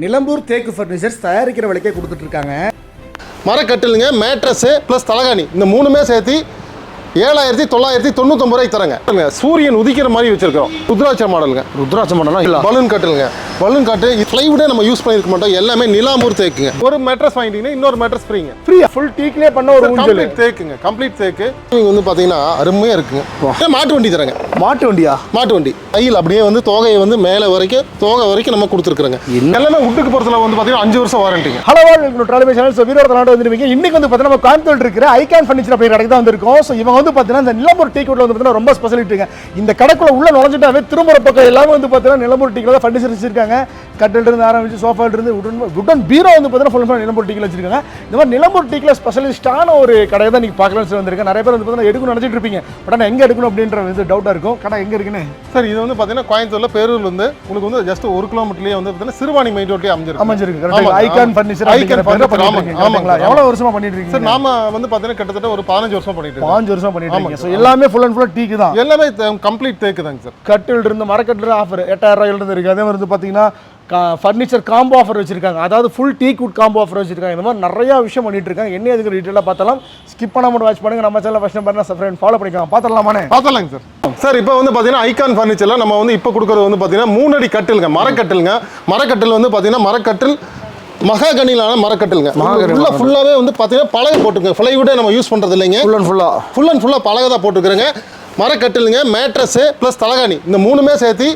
நிலம்பூர் தேக்கு ஃபர்னிச்சர்ஸ் தயாரிக்கிற விலைக்கே கொடுத்துட்டு இருக்காங்க மரக்கட்டிலுங்க மேட்ரஸு ப்ளஸ் தலகாணி. இந்த மூணுமே சேர்த்து ஏழாயிரத்தி தொள்ளாயிரத்தி தொண்ணூத்தொம்பது ரூபாய்க்கு தரங்க. பாருங்க, சூரியன் உதிக்கிற மாதிரி வச்சிருக்கோம் ருத்ராட்ச மாடலுங்க. ருத்ராட்சம் பண்ணலாம் இல்ல. பலூன் கட்டிலுங்க. பலூன் கட்டு ஃப்ளைவுடே நம்ம யூஸ் பண்ணியிருக்க மாட்டோம். எல்லாமே நிலாம்பூர் தேக்குங்க. ஒரு மேட்ரஸ் வாங்கிட்டீங்கன்னா இன்னொரு மேட்ரஸ் ஃப்ரீங்க ஃப்ரீயா ஃபுல் டீக்லேயே பண்ண ஒரு கம்ப்ளீட் தேக்குங்க கம்ப்ளீட் தேக்கு. வந்து பார்த்தீங்கன்னா அருமையாக இருக்குங்க. மாட்டு வண்டி தரங்க. மாட்டு வண்டியா? மாட்டு வண்டி. கையில் அப்படியே வந்து தோகையை வந்து மேலே வரைக்கும் தோகை வரைக்கும் நம்ம கொடுத்துருக்குறோங்க. எல்லாமே உட்டுக்கு பொறுத்தல வந்து பார்த்தீங்கன்னா அஞ்சு வருஷம் வாரண்டிங்க ஹலோ ட்ராலிமே சேனல் ஸோ வீரோட நாடு வந்துருவீங்க. இன்னைக்கு வந்து பார்த்தீங்கன்னா நம்ம கோயம்புத்தூர் இருக்கிற ஐகான் ஃபர்னிச்சர் அப்படி கடைக்கு தான் வந்திருக்கோம். ஸோ இவங்க வந்து பார்த்தீங்கன்னா இந்த நிலம்பூர் டீ கோட்ல வந்து பார்த்தீங்கன்னா ரொம்ப ஸ்பெஷலிட்டிங்க இந்த கடைக்குள்ள உள்ள நுழைஞ்சிட்டாவே திருமுறை பக்கம் எல்லாமே வந்து பார்த்தீங்கன்னா நிலம்பூர் டீக்கில் தான் ஃபர்னிச்சர் வச்சிருக்காங்க. கட்டில் இருந்து ஆரம்பிச்சு சோஃபா இருந்து உடன் உடன் பீரோ வந்து பார்த்தீங்கன்னா ஃபுல் ஃபுல் நிலம்பூர் டீக்கில் வச்சிருக்காங்க. இந்த மாதிரி நிலம்பூர் டீக்கில் ஸ்பெஷலிஸ்டான ஒரு கடையை தான் நீங்கள் பார்க்கலாம்னு சொல்லி வந்திருக்கேன். நிறைய பேர் வந்து பார்த்தீங்கன்னா எடுக்கணும்னு நினச்சிட்டு இருப்பீங்க. பட் ஆனால் எங்கே எடுக்கணும் அப்படின்ற வந்து டவுட்டாக இருக்கும். கடை எங்கே இருக்குன்னு? சார் இது வந்து பார்த்தீங்கன்னா கோயம்புத்தூர்ல பேரூர்ல இருந்து உங்களுக்கு வந்து ஜஸ்ட் ஒரு கிலோமீட்டர்லேயே வந்து பார்த்தீங்கன்னா சிறுவாணி மெயின் ரோட்லேயே அமைஞ்சிருக்கு. அமைஞ்சிருக்கு. ஐகான். ஃபர்னிச்சர் ஐகான் ஆமாங்க. எவ்வளோ வருஷமா பண்ணிட்டு இருக்கீங்க. சார் நாம வந்து பார்த்தீங்கன்னா கிட்டத்தட்ட ஒரு பதினஞ்சு வருஷம் பண்ணிட்டு பாஞ்சு வருஷம் பண்ணிட்டு இருக்கீங்க. ஸோ எல்லாமே ஃபுல் அண்ட் ஃபுல்லாக டீக்கு தான். எல்லாமே கம்ப்ளீட் தேக்கு தாங்க சார். கட்டில் இருந்து மரக்கட்டில் ஆஃபர் எட்டாயிரம் ரூபாயில இருந்து இருக்கு. அதே மாதிரி வந்து பார்த்தீங்கன்னா ஃபர்னிச்சர் காம்போ ஆஃபர் வச்சிருக்காங்க. அதாவது ஃபுல் டீ குட் காம்போ ஆஃபர் வச்சிருக்காங்க. இந்த மாதிரி நிறைய விஷயம் பண்ணிட்டு இருக்காங்க. என்ன எதுக்கு டீட்டெயிலாக பார்த்தலாம் ஸ்கிப் பண்ணாம மட்டும் வாட்ச் பண்ணுங்க. நம்ம சேனல் ஃபர்ஸ்ட் பண்ண சப்ஸ்கிரைப் ஃபாலோ பண்ணிக்கலாம் பார்த்துடலாமானே பார்த்தலாங்க சார் சார் இப்போ வந்து பார்த்தீங்கன்னா ஐகான் ஃபர்னிச்சர்ல நம்ம வந்து இப்போ கொடுக்குறது வந்து பார்த்தீங்கன்னா மூணு அடி கட்டிலுங்க. மரக்கட்டிலுங்க. மரக்கட்டில் வந்து பார்த்தீங்கன்னா மரக்கட்டில் மகாகனிலான மரக்கட்டிலுங்க. உள்ள ஃபுல்லாகவே வந்து பார்த்தீங்கன்னா பலகை போட்டுருங்க ஃப்ளைவுட்டே நம்ம யூஸ் பண்ணுறது இல்லைங்க. ஃபுல் அண்ட் ஃபுல்லாக ஃபுல் அண்ட் ஃபுல்லாக பலகை தான் போட்டுருக்குறேங்க மரக்கட்டிலுங்க மேட்ரஸு ப்ளஸ் தலகாணி. இந்த மூணுமே சேர்த்து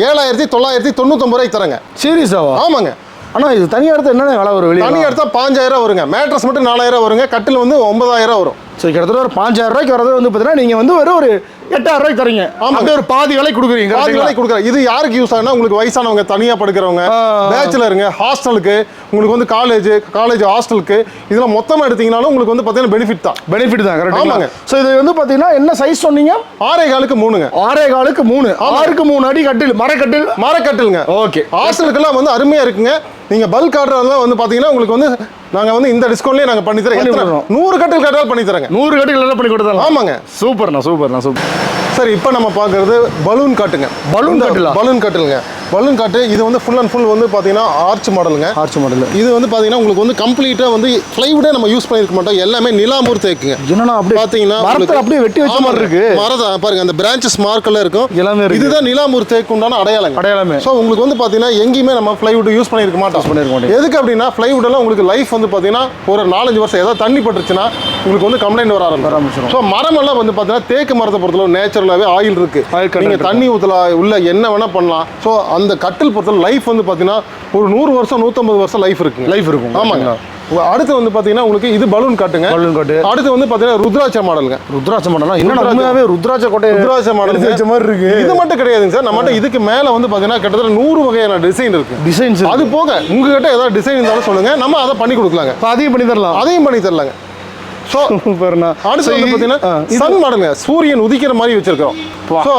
ஏழாயிரத்தி தொள்ளாயிரத்தி தொண்ணூத்தொம்பது ரூபாய்க்கு தரங்க. சீரியஸாவா? ஆமாங்க. ஆனால் இது தனியாக எடுத்து என்னென்ன விலை வரும் வெளியே தனி எடுத்தா பாஞ்சாயிரம் வருங்க. மேட்ரஸ் மட்டும் நாலாயிரம் வருங்க. கட்டில் வந்து ஒன்பதாயிரம் வரும். ஸோ கிட்டத்தட்ட ஒரு பாஞ்சாயிரம் ரூபாய்க்கு வரது வந்து பார்த்தீங்கன்னா நீங்கள் வந்து வெறும் ஒரு எட்டாயிரம் ரூபாய்க்கு தரீங்க. அப்படியே ஒரு பாதி விலை கொடுக்குறீங்க பாதி? விலை கொடுக்குறேன். இது யாருக்கு யூஸ் ஆகுனா உங்களுக்கு வயசானவங்க தனியாக படுக்கிறவங்க ஆ. பேச்சுலருங்க ஹாஸ்டலுக்கு உங்களுக்கு வந்து காலேஜ் காலேஜ் ஹாஸ்டலுக்கு இதெல்லாம் மொத்தமாக எடுத்தீங்கனாலும் உங்களுக்கு வந்து பார்த்தீங்கன்னா பெனிஃபிட் தான். பெனிஃபிட் தான் கரெக்டாக ஆமாங்க. ஸோ இது வந்து பார்த்தீங்கன்னா என்ன சைஸ் சொன்னீங்க? ஆறே காலுக்கு மூணுங்க. ஆறே காலுக்கு மூணு. ஆறுக்கு மூணு அடி கட்டில் மரக்கட்டில்? மரக்கட்டிலுங்க. ஓகே ஹாஸ்டலுக்கெல்லாம் வந்து அருமையாக இருக்குங்க. நீங்கள் பல்க் ஆர்டர்லாம் வந்து பார்த்தீங்கன்னா உங்களுக்கு வந்து நாங்கள் வந்து இந்த டிஸ்கவுண்ட்லேயே நாங்கள் பண்ணி தரோம். நூறு கட்டில் கட்டால் பண்ணி தரேங்க. நூறு கட்டில் எல்லாம் பண்ணி கொடுத்தாலும் ஆமாங்க. சூப்பர்ண்ணா சூப்பர்ண்ணா சூப்பர். சார் இப்போ நம்ம பார்க்கறது பலூன் காட்டுங்க. Balloon கட்டிலா? பலூன் காட்டுங்க பலூன் காட்டு இது வந்து ஃபுல் அண்ட் ஃபுல் வந்து பார்த்தீங்கன்னா ஆர்ச் மாடலுங்க ஆர்ச் மாடல் இது வந்து பார்த்தீங்கன்னா உங்களுக்கு வந்து கம்ப்ளீட்டாக வந்து ஃப்ளைவுடே நம்ம யூஸ் பண்ணியிருக்க மாட்டோம் எல்லாமே நிலாம்பூர் தேக்குங்க என்னன்னா அப்படியே பார்த்தீங்கன்னா அப்படியே வெட்டி வச்ச மாதிரி. இருக்கு மரம் பாருங்க அந்த பிரான்ச்சஸ் மார்க்கெல்லாம் இருக்கும் எல்லாமே. இதுதான் நிலாம்பூர் தேக்கு உண்டான அடையாளங்க அடையாளமே. ஸோ உங்களுக்கு வந்து பார்த்தீங்கன்னா எங்கேயுமே நம்ம ஃப்ளைவுட் யூஸ் பண்ணியிருக்க மாட்டோம் பண்ணியிருக்க மாட்டோம். எதுக்கு அப்படின்னா ஃப்ளைவுட் எல்லாம் உங்களுக்கு லைஃப் வந்து பார்த்தீங்கன்னா ஒரு நாலஞ்சு வருஷம் ஏதாவது தண்ணி பட்டுருச்சுன்னா உங்களுக்கு வந்து கம்ப்ளைண்ட் வர ஆரம்பிச்சிடும். ஸோ மரம் எல்லாம் வந்து பார்த்தீங்கன்னா தேக்கு மரத்தை பொறுத்தளவு நேச்சுரலாகவே ஆயில் இருக்கு Oil content நீங்க இருக்கும். தண்ணி ஊற்றலாம் உள்ள என்ன வேணா பண்ணலாம் ஸோ அந்த கட்டில் பொறுத்தளவு லைஃப் வந்து பார்த்தீங்கன்னா ஒரு நூறு வருஷம் நூற்றம்பது வருஷம் லைஃப் இருக்குங்க. லைஃப் இருக்கும் ஆமாங்க. அடுத்து வந்து பார்த்தீங்கன்னா உங்களுக்கு இது பலூன் காட்டுங்க. பலூன் காட்டு. அடுத்து வந்து பார்த்தீங்கன்னா ருத்ராட்ச மாடலுங்க. ருத்ராட்ச மாடலாம் என்ன ருத்ராட்ச- கோட்டை ருத்ராட்ச மாடல் வச்ச மாதிரி இருக்கு. இது மட்டும் கிடையாதுங்க சார். நம்மகிட்ட இதுக்கு மேல வந்து பாத்தீங்கன்னா கிட்டத்தட்ட நூறு வகையான டிசைன் இருக்கு. டிசைன்ஸ் அது போக உங்ககிட்ட ஏதாவது டிசைன் இருந்தாலும் சொல்லுங்க. நம்ம அதை பண்ணி கொடுக்கலாங்க. அதிகம் பண்ணி தரலாம். அதையும் பண்ணி தரலாங்க. ஸோ சூப்பர்ண்ணா அடுத்து வந்து பார்த்தீங்கன்னா சன் மாடலுங்க சூரியன் உதிக்கிற மாதிரி வச்சிருக்கோம் ஸோ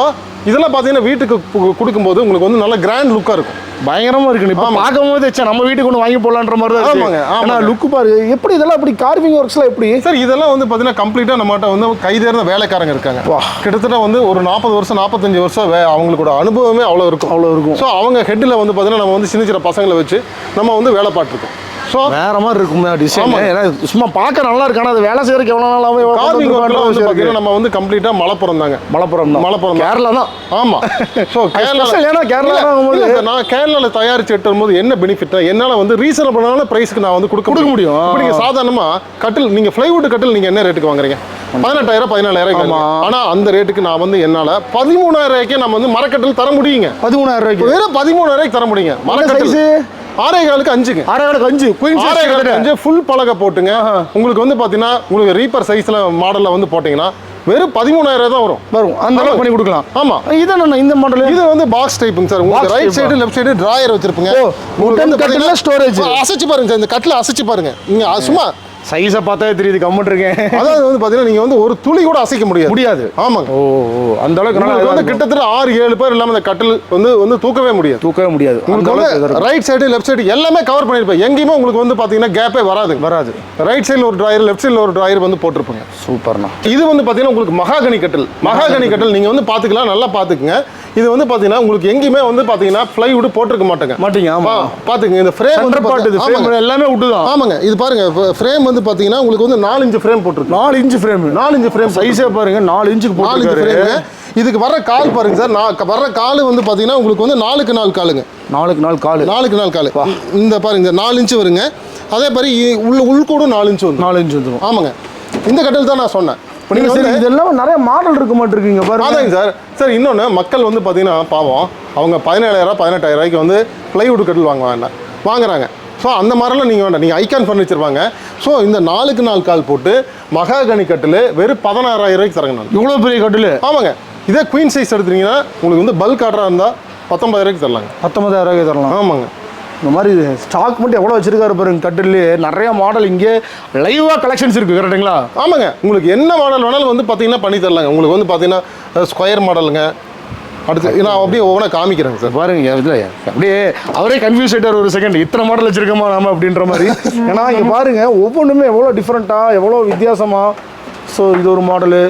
இதெல்லாம் பார்த்தீங்கன்னா வீட்டுக்கு கு- கொடுக்கும்போது உங்களுக்கு வந்து நல்ல கிராண்ட் லுக்காக இருக்கும். பயங்கரமா இருக்கு இப்ப பார்க்கும்போது ச்சே, நம்ம வீட்டுக்கு ஒன்று வாங்கி போடலான்ற மாதிரி தான் ஆமாங்க, இருக்கு ஆமாங்க. ஆனா லுக்கு பாரு எப்படி இதெல்லாம் அப்படி கார்விங் ஒர்க்ஸ்லாம் எப்படி? சார் இதெல்லாம் வந்து பார்த்தீங்கன்னா கம்ப்ளீட்டாக நம்மகிட்ட வந்து கைதேர்ந்த வேலைக்காரங்க இருக்காங்க. வா. கிட்டத்தட்ட வந்து ஒரு நாற்பது வருஷம் நாற்பத்தஞ்சு வருஷம் வே அவங்களோட அனுபவமே அவ்வளோ இருக்கும். அவ்வளோ இருக்கும். ஸோ அவங்க ஹெட்டில் வந்து பார்த்தீங்கன்னா நம்ம வந்து சின்ன சின்ன பசங்களை வச்சு நம்ம வந்து வேலை பார்த்துருக்கோம். ஸோ வேற மாதிரி இருக்கும் டிசைன். ஏன்னா சும்மா பார்க்க நல்லா இருக்கு ஆனா அது வேலை செய்யறதுக்கு எவ்வளவு நாளாவே கார்விங் ஒர்க்லாம் வந்து பார்த்தீங்கன்னா நம்ம வந்து கம்ப்ளீட்டாக மலப்புறம் தாங்க. மலப்புரம் தான். கேரளா தான். ஆமா. ஸோ special ஏன்னா கேரளா நான் கேரளாவில் தயாரிச்சு எடுத்தும் போது என்ன பெனிஃபிட் என்னால் வந்து ரீசனபிளான ப்ரைஸ்க்கு நான் வந்து கொடுக்க கொடுக்க முடியும். நீங்கள் சாதாரணமாக கட்டில் நீங்கள் ஃப்ளைவுட் கட்டில் நீங்கள் என்ன ரேட்டுக்கு வாங்குறீங்க? பதினெட்டாயிரம் பதினாலாயிரம். ஆனால் அந்த ரேட்டுக்கு நான் வந்து என்னால் பதிமூணாயிரம் ரூபாய்க்கே நம்ம வந்து மரக்கட்டில் தர முடியுங்க. பதிமூணாயிரம் ரூபாய்க்கு. வெறும் பதிமூணாயிரம் ரூபாய்க்கு தர முடியுங்க. மரக்கட்டில்? ஆறே காலுக்கு அஞ்சுங்க. ஆறாயிரம் அஞ்சு. குயின் ஆறே காலுக்கு அஞ்சு ஃபுல் பலகை போட்டுங்க. உங்களுக்கு வந்து பார்த்தீங்கன்னா உங்களுக்கு ரீப்பர் சைஸில் மாடலில் வந்து போட்டிங்கன்னா வெறும் பதிமூணாயிரம் தான் வரும். வரும். அந்த அளவுக்கு பண்ணி கொடுக்கலாம். ஆமா. இது என்ன இந்த மாடல் இது வந்து பாக்ஸ் டைப்புங்க சார். உங்களுக்கு right? Side left side drawer வச்சிருப்பீங்க. உங்களுக்கு storage. ஆ, அசைச்சு பாருங்க சார். இந்த கட்டில் அசைச்சு பாருங்க. நீங்க அ- சும்மா சைஸை பார்த்தாவே தெரியுது கம்முன்னு இருக்கேன். அதாவது வந்து பாத்தீங்கன்னா நீங்க வந்து ஒரு துளி கூட அசைக்க முடியாது. முடியாது. ஆமாங்க. ஓ ஓ அந்த அளவுக்கு நல்லா வந்து கிட்டத்தட்ட ஆறு ஏழு பேர் இல்லாம இந்த கட்டில் வந்து வந்து தூக்கவே முடியாது. தூக்கவே முடியாது. அந்த உங்களுக்கு வந்து. ரைட் சைடு லெஃப்ட் சைடு எல்லாமே கவர் பண்ணிருப்பேன். எங்கேயுமே உங்களுக்கு வந்து பாத்தீங்கன்னா கேப்பே வராது. வராது. ரைட் சைடுல ஒரு டிராயர் லெஃப்ட் சைடுல ஒரு டிராயர் வந்து போட்டிருப்பீங்க. சூப்பர்ண்ணா இது வந்து பாத்தீங்கன்னா உங்களுக்கு மகாகனி கட்டில். மகாகனி கட்டில் நீங்க வந்து பாத்துக்கலாம் நல்லா பாத்துக்குங்க. இது வந்து பாத்தீங்கன்னா உங்களுக்கு எங்கேயுமே வந்து பாத்தீங்கன்னா ஃப்ளைவுட் போட்டிருக்க மாட்டேங்க. மாட்டீங்க ஆமா. பா- பாத்துங்க இந்த ஃப்ரேம் வந்து ஆமாங்க. எல்லாமே விட்டுதான் ஆமாங்க. இது பாருங்க ஃப்ரேம் வந்து பாத்தீங்கன்னா உங்களுக்கு வந்து நாலு இன்ச்சு ஃப்ரேம் போட்டிருக்கு. நாலு இன்ச் ஃப்ரேம் நாலு இன்ச்சு ஃப்ரேம் சைஸே பாருங்க நாலு இன்ச்சுக்கு நாலு இன்ச்சு ஃப்ரேம் இதுக்கு வர்ற கால் பாருங்க சார் நான் வர்ற கால் வந்து பாத்தீங்கன்னா உங்களுக்கு வந்து நாலுக்கு நாலு காலுங்க. நாலுக்கு நாள் காலு. நாலுக்கு நாலு கால். இந்த பாருங்க இந்த நாலு இன்ச்சு வருங்க. அதே மாதிரி உள்ள உள்கூடும் நாலு இன்ச்சு வந்து நாலு இன்ச் வந்துடும் ஆமாங்க. இந்த கட்டில் தான் நான் சொன்னேன். நீங்கள் சரி இதெல்லாம் நிறைய மாடல் இருக்க மாட்டிருக்கீங்க பாருங்க. அதாங்க சார். சார் இன்னொன்று மக்கள் வந்து பார்த்தீங்கன்னா பாவம் அவங்க பதினேழாயிரம் பதினெட்டாயிரம் ரூபாய்க்கு வந்து பிளைவுட் கட்டில் வாங்க வேண்டாம் வாங்குறாங்க. ஸோ அந்த மாதிரிலாம் நீங்கள் வேண்டாம். நீங்கள் ஐகான் ஃபர்னிச்சர் வாங்க. ஸோ இந்த நாலுக்கு நாலு கால் போட்டு மகாகனி கட்டில் வெறும் பதினாறாயிரம் ரூபாய்க்கு தரங்க இவ்வளோ பெரிய கட்டில்? ஆமாங்க. இதே குயின் சைஸ் எடுத்தீங்கன்னா உங்களுக்கு வந்து பல்க் ஆர்டராக இருந்தால் பத்தொன்பதாயிரம் ரூபாய்க்கு தரலாங்க. பத்தொன்பதாயிரம் ரூபாய்க்கு தரலாம். ஆமாங்க. இந்த மாதிரி ஸ்டாக் மட்டும் எவ்வளோ வச்சிருக்காரு பாருங்க கட்டிலே நிறைய மாடல் இங்கே லைவாக கலெக்ஷன்ஸ் இருக்கு கரெக்டுங்களா ஆமாங்க. உங்களுக்கு என்ன மாடல் வேணாலும் வந்து பார்த்தீங்கன்னா பண்ணி தரலாங்க. உங்களுக்கு வந்து பார்த்தீங்கன்னா ஸ்கொயர் மாடலுங்க அடுத்து நான் அப்படியே ஒவ்வொன்றா காமிக்கிறேங்க சார் பாருங்க இதுல அப்படியே அவரே கன்ஃபியூஸ் ஆயிட்டார் ஒரு செகண்ட் இத்தனை மாடல் வச்சிருக்கோமா நாம அப்படின்ற மாதிரி. ஏன்னா இங்க பாருங்க ஒவ்வொன்றுமே எவ்வளோ டிஃப்ரெண்ட்டா எவ்வளோ வித்தியாசமா. ஸோ இது ஒரு மாடலு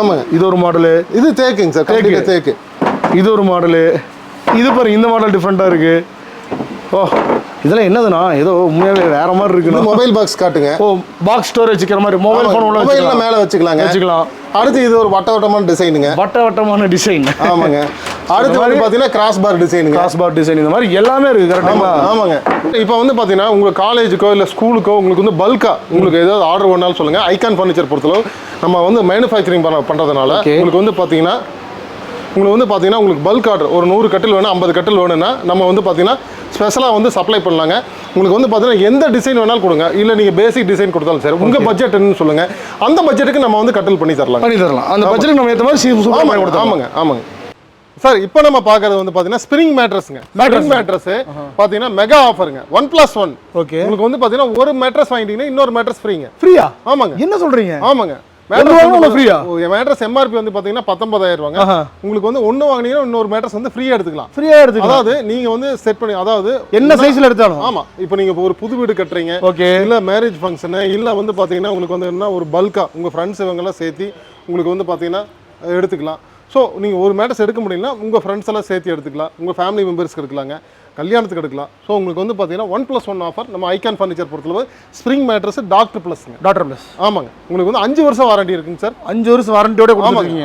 ஆமாங்க. இது ஒரு மாடலு இது தேக்குங்க சார் தேக்கு. தேக்கு. இது ஒரு மாடலு இது பாருங்க இந்த மாடல் டிஃப்ரெண்ட்டாக இருக்கு. ஓ இதெல்லாம் என்னதுண்ணா? ஏதோ உண்மையாவே வேற மாதிரி இது இருக்குண்ணா மொபைல் பாக்ஸ் காட்டுங்க. ஓ பாக்ஸ் ஸ்டோரேஜ் வச்சுக்கிற மாதிரி மொபைல் ஃபோன் உள்ள மொபைல்ல வச்சுக்கலாம். மேல வச்சுக்கலாங்க. வச்சுக்கலாம். அடுத்து இது ஒரு வட்ட வட்டமான டிசைனுங்க வட்ட வட்டமான டிசைன் ஆமாங்க. அடுத்து வந்து பாத்தீங்கன்னா கிராஸ் பார் டிசைனுங்க கிராஸ் பார் டிசைன் இந்த மாதிரி எல்லாமே இருக்கு கரெக்டுங்களா ஆமாங்க. இப்போ வந்து பாத்தீங்கன்னா உங்க காலேஜுக்கோ இல்ல ஸ்கூலுக்கோ உங்களுக்கு வந்து பல்கா உங்களுக்கு ஏதாவது ஆர்டர் பண்ணாலும் சொல்லுங்க. ஐகான் ஃபர்னிச்சர் பொறுத்தளவு நம்ம வந்து மேனுஃபேக்சரிங் பண்ண பண்றதுனால Okay. உங்களுக்கு வந்து பாத்தீங்கன்னா உங்களுக்கு வந்து பார்த்தீங்கன்னா உங்களுக்கு பல்க் ஆர்டர் ஒரு நூறு கட்டில் வேணும் ஐம்பது கட்டில் வேணும்னா நம்ம வந்து பார்த்தீங்கன்னா ஸ்பெஷலாக வந்து சப்ளை பண்ணலாங்க. உங்களுக்கு வந்து பார்த்தீங்கன்னா எந்த டிசைன் வேணாலும் கொடுங்க. இல்லை நீங்கள் பேசிக் டிசைன் கொடுத்தாலும் சரி. உங்கள் பட்ஜெட்னு சொல்லுங்கள் அந்த பட்ஜெட்டுக்கு நம்ம வந்து கட்டில் பண்ணி தரலாம் பண்ணி தரலாம். அந்த பட்ஜெட் நம்ம ஏற்ற மாதிரி சூப்பராக கொடுத்தோம் ஆமாங்க ஆமாங்க சார் இப்போ நம்ம பார்க்கறது வந்து பார்த்தீங்கன்னா ஸ்ப்ரிங் மேட்ரஸ்ங்க ஸ்ப்ரிங் மேட்ரஸ் பார்த்தீங்கன்னா மெகா ஆஃபருங்க ஒன் ப்ளஸ் ஒன் ஓகே உங்களுக்கு வந்து பார்த்தீங்கன்னா ஒரு மேட்ரஸ் வாங்கிட்டீங்கன்னா இன்னொரு மேட்ரஸ் ஃப்ரீங்க ஃப்ரீயா ஆமாங்க. என்ன சொல்றீங்க? ஆமாங்க. ஒண்ணு வாங்கினா free-ஆ? மேட்ரஸ் எம்ஆர்பி வந்து பார்த்தீங்கன்னா பத்தொன்பதாயிரம் ரூபாங்க. உங்களுக்கு வந்து ஒன்று வாங்கினீங்கன்னா இன்னொரு மேட்ரஸ் வந்து ஃப்ரீயாக எடுத்துக்கலாம். ஃப்ரீயா எடுத்துக்கலாம். அதாவது நீங்க வந்து செட் பண்ணி அதாவது என்ன சைஸ்ல எடுத்தாலும். ஆமா. இப்போ நீங்க இப்போ ஒரு புது வீடு கட்டுறீங்க. ஓகே. இல்ல மேரேஜ் ஃபங்க்ஷனு இல்ல வந்து பாத்தீங்கன்னா உங்களுக்கு வந்து என்ன ஒரு பல்கா உங்க ஃப்ரெண்ட்ஸ் இவங்கெல்லாம் சேர்த்து உங்களுக்கு வந்து பாத்தீங்கன்னா அஹ், எடுத்துக்கலாம். ஸோ நீங்க ஒரு மேட்டர்ஸ் எடுக்க முடியலனா உங்க ஃப்ரெண்ட்ஸ் எல்லாம் சேர்த்து எடுத்துக்கலாம். உங்க ஃபேமிலி மெம்பர்ஸ்க்கு எடுக்கலாங்க. கல்யாணத்துக்கு எடுக்கலாம். ஸோ உங்களுக்கு வந்து பாத்தீங்கன்னா ஒன் ப்ளஸ் ஒன் ஆஃபர் நம்ம ஐகான் ஃபர்னிச்சர் பொறுத்தளவு ஸ்ப்ரிங் மேட்ரஸ் டாக்டர் ப்ளஸ்ங்க டாக்டர் பிளஸ் ஆமாங்க. உங்களுக்கு வந்து அஞ்சு வருஷம் வாரண்டி இருக்குங்க சார் அஞ்சு வருஷம் வாரண்டியோட ஆமாங்க